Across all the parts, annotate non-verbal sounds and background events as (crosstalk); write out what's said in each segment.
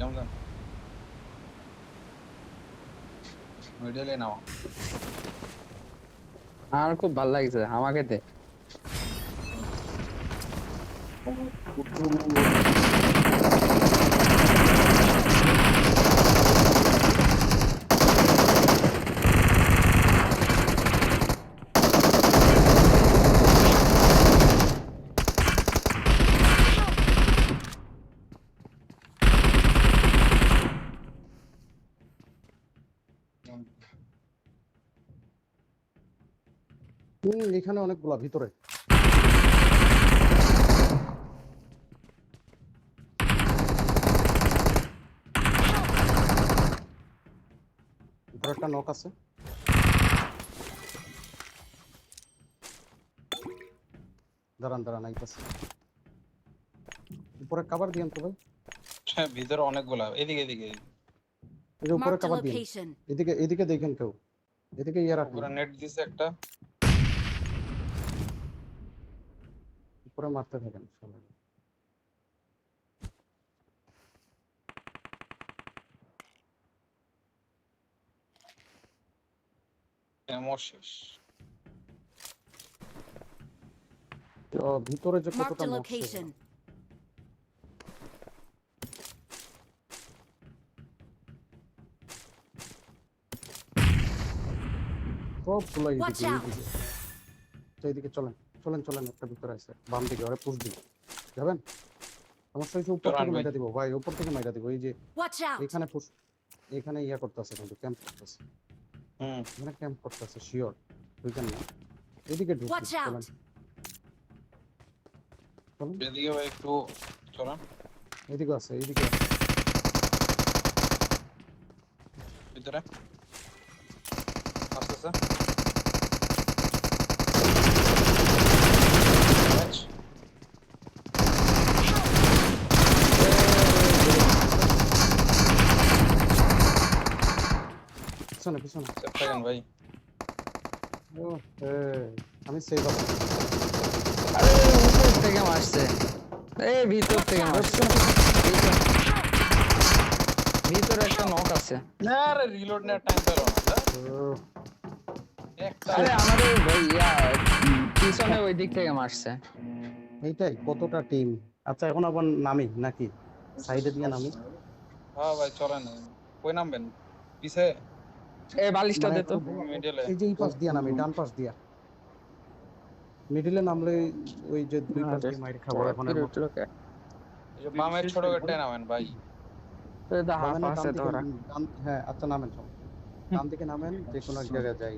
যাও যাও মিডলে নাও আমার খুব ভালো লাগছে আমাকে দে হুম এখানে অনেকগুলা ভিতরে। ভিতরে একটা নক আছে। দাঁড়ান দাঁড়ান আইতাছে। উপরে কাবার দিয়েন তো ভাই। হ্যাঁ, ভিতরে অনেকগুলা। এদিকে এদিকে। এই উপরে কাবার দিন এদিকে এদিকে দেখেন কেউ। এদিকে ইয়ার পুরো নেট দিছে একটা। উপরে মারতে থাকেন সবাই। তো ভিতরে যে কতটা এইদিকে চলেন। চলেন চলেন একটা ভিতরে আছে বাম দিকে ওরে পুশ দিন যাবেন? সমস্যা হচ্ছে উপর থেকে। মাইরা দিব ভাই উপর থেকে মাইরা দিব এই যে এখানে পুশ এখানে ইয়া করতেছে কিন্তু ক্যাম্প করতেছে। হুম। এখানে ক্যাম্প করতেছে শিওর বুঝলেন না। এদিকে ঢুকি চলেন। চলেন। এদিকে ভাই একটু চলেন এদিকে আছে এইদিকে আছে। ভিতরে। আস্তে আস্তে পিছনে। পিছনে থাকেন ভাই। ও আমি সেভ আছি আরে উপর থেকে মারছে এই ভিতর থেকে মারছে ভিতরে। একটা নক আছে। না রে রিলোড নেওয়ার টাইম পেল না আরে আমাদের ভাই ইয়া পিছনে ওই দিক থেকে মারছে এইটাই কতটা টিম আচ্ছা এখন আবার নামি নাকি? সাইডে দিয়ে নামি। হ্যাঁ ভাই চলেন। কই নামবেন? পিছে? এই বালিশটা মানে দে তো। মিডলে এই যে এই পাশ দিয়া নামি ডান পাশ দিয়া। মিডিলে নামলে ওই যে দুই পাশ দিয়ে মাইর খাব এখন ফিরে উঠল কে? এই বামের ছোট গেটটাই নামেন ভাই। তো এটা হাফ আছে ধরা। হ্যাঁ আচ্ছা নামেন সব। ডান দিকে নামেন যে কোনো এক জায়গায় যাই।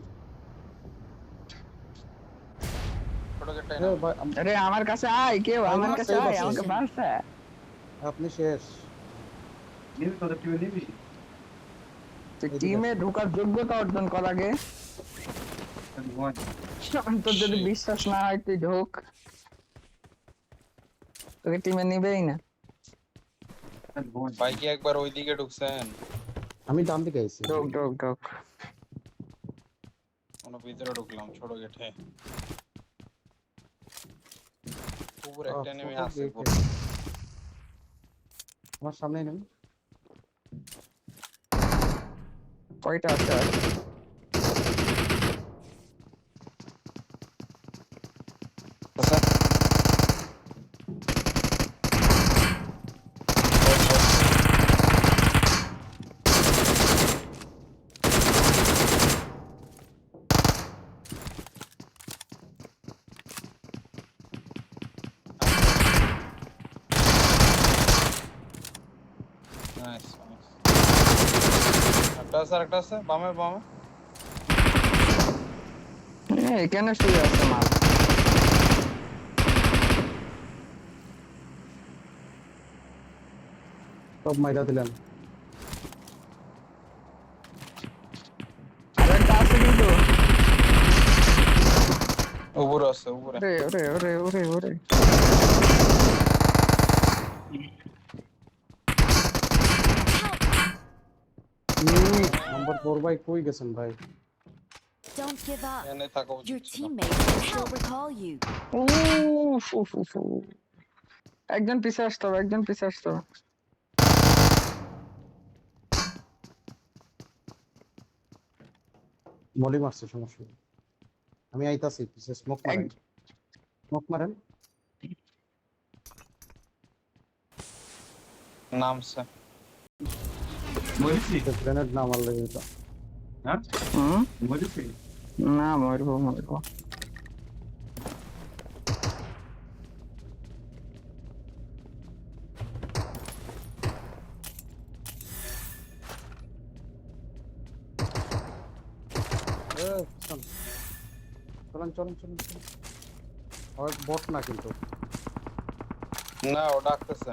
আরে আমার কাছে আয় কেউ আমার কাছে আয় আমাকে আপনি শেষ। টিমে ঢোকার যোগ্যতা অর্জন কর আগে। তোর যদি বিশ্বাস না হয় তুই ঢোক। তোকে টিমে নিবেই না। ভাই কি একবার ওইদিকে ঢুকছেন। আমি ডান দিকে আইছি। ঢোক ঢোক ঢোক। কোনো ভিতরে ঢুকলাম ছোট গেটে। উপরে একটা নেমে আছে আমার সামনে নেন কয়টা আছে আর? আচ্ছা নাইস নাইস একটা আছে আছে। বামে বামে। এখানে শুয়ে আছে মাল সব মাইরা দিলেন উপরে আছে উপরে। ওরে ওরে ওরে ওরে ওরে। নাম্বার 4 ভাই কই গেছেন ভাই এনে থাকো একজন পিছে আসতো একজন পিছে আসতো মলি মারছে সমস্যা আমি আইতাছি পিছে স্মোক মারেন স্মোক মারেন নামছে গ্রেনেড না মারলে এটা হুম? না মরবো মরবো। চলেন চলেন চলেন চলেন। বট না কিন্তু। না ও ডাকতেছে।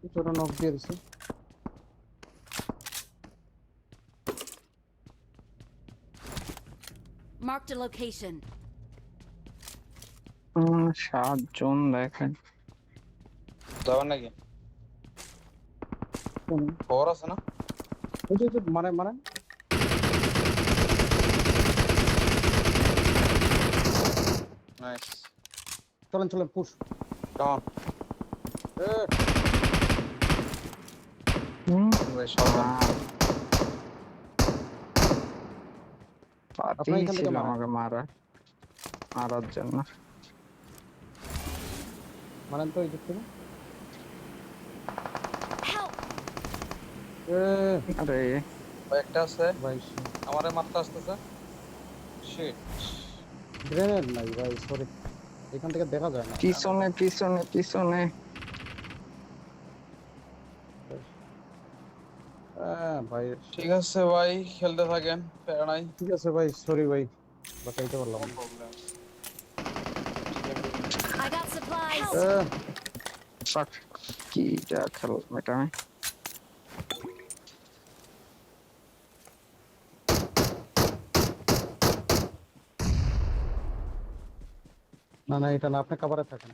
পিছনে নক দিয়ে দিছে। Marked a location. সাতজন দেখেন। যাবেন নাকি? খবর আছে না? মারেন নাইস চলেন চলেন পুশ। কেমন হুম, সবাই পাতি আপনার এখান থেকে ছিল আমাকে মারা মারার জন্য। মারেন তো এই থেকে। আরে। একটা আছে। ভাই আমারে মারতে আসতেছে। শিট গ্রেনেড নাই ভাই সরি এখান থেকে দেখা যায় না। পিছনে পিছনে পিছনে। হ্যাঁ ভাই। ঠিক আছে ভাই খেলতে থাকেন প্যারা নাই। ঠিক আছে ভাই সরি ভাই বাঁচাইতে পারলাম না। Problem I got supplies. এ, ফাক কিটা খেল এটা আমি না না এটা না আপনি কাভারে থাকেন।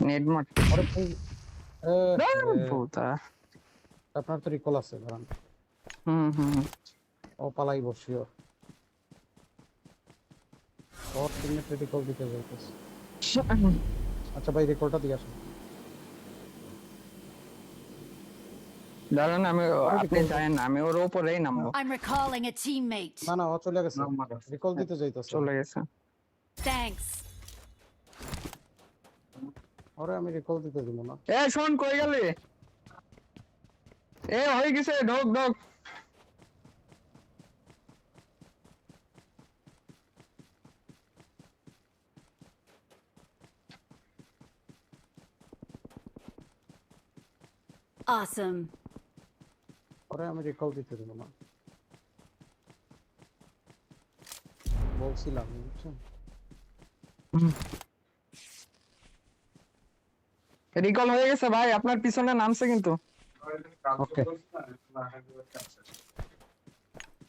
নেট মার আরে ভাই, এ, এ, ভূতা আপনার তো রিকল আছে দাঁড়ান হুম হুম ও পালাই বসিও ওর টিমে রিকল দিতে যাইতেছে আচ্ছা ভাই রিকলটা দিয়ে আসুন। দাঁড়ান আমি আপনি জানেন আমি ওর উপরেই নামবো। I'm recalling a teammate. না না ও চলে গেছে। রিকল দিতে যাইতেছে। চলে গেছে। Thanks. ওরে আমি রিকল দিতে দিব না। এ শোন কই গেলি? ए होई किसे ढोक ढोक Awesome. Oraya mı recall getirdim ama. Bol silah mı recall হয়ে গেছে ভাই আপনার পিছনে নামছে কিন্তু ওকে।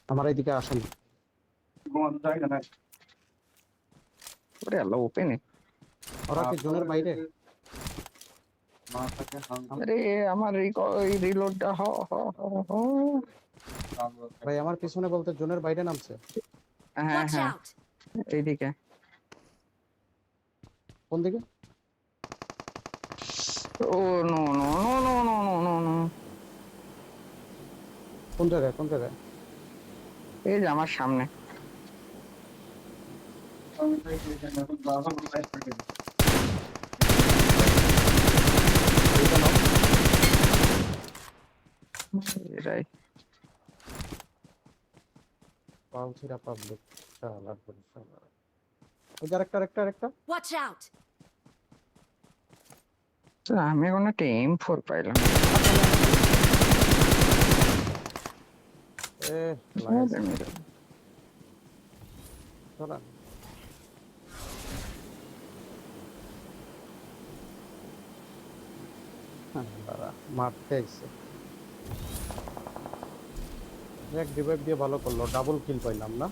আমার এইদিকে আসেন। ওরে আল্লাহ ওপেনে ওরা কি জোনের বাইরে? আরে আমার রিকল রিলোডটা হ হ হ হ। ভাই আমার পিছনে বলতে জোনের বাইরে নামছে। হ্যাঁ হ্যাঁ। এইদিকে। কোন দিকে? ও no no no no no no no no কোন জায়গায় কোন জায়গায় এই যে আমার সামনে। এটাই। পাউছিরা পাবলিক শালা করে শালা ওই আরেকটা আরেকটা আরেকটা। Watch out. আমি কোনো একটা এম ফোর পাইলাম মারতে এক দিয়ে ভালো করল। ডাবল কিল পাইলাম না।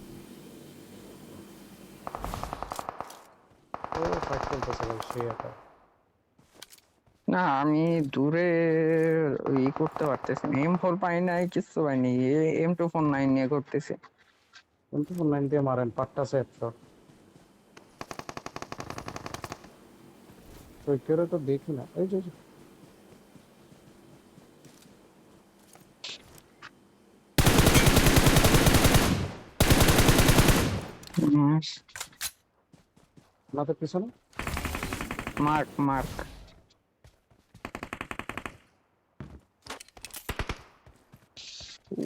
(laughs) না আমি দূরে ই করতে পারতেছি না। এম ফোর পাই নাই কিছু পাইনি এম টু ফোর নাইন নিয়ে করতেছি। এম টু ফোর নাইন দিয়ে মারেন পাট্টা সেট তো কেউ তো দেখি না। এই যে Nice. মাথার পিছনে মার্ক মার্ক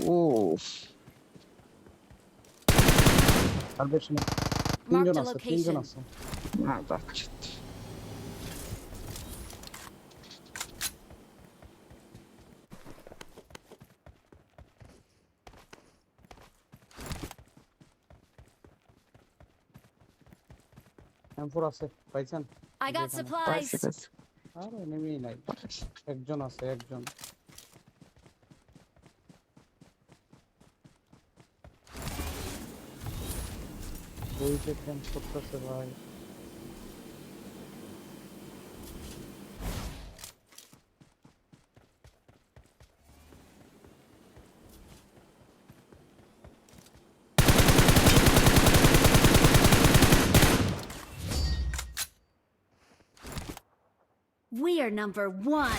ও আর বেশি না Marked তিনজন a আছে তিনজন location. আছে না যাচ্ছে এমফোর আছে পাইছেন? I got supplies. আর এনিমি নাই। একজন আছে একজন। ওই যে ক্যাম্প করতেছে ভাই। Number one.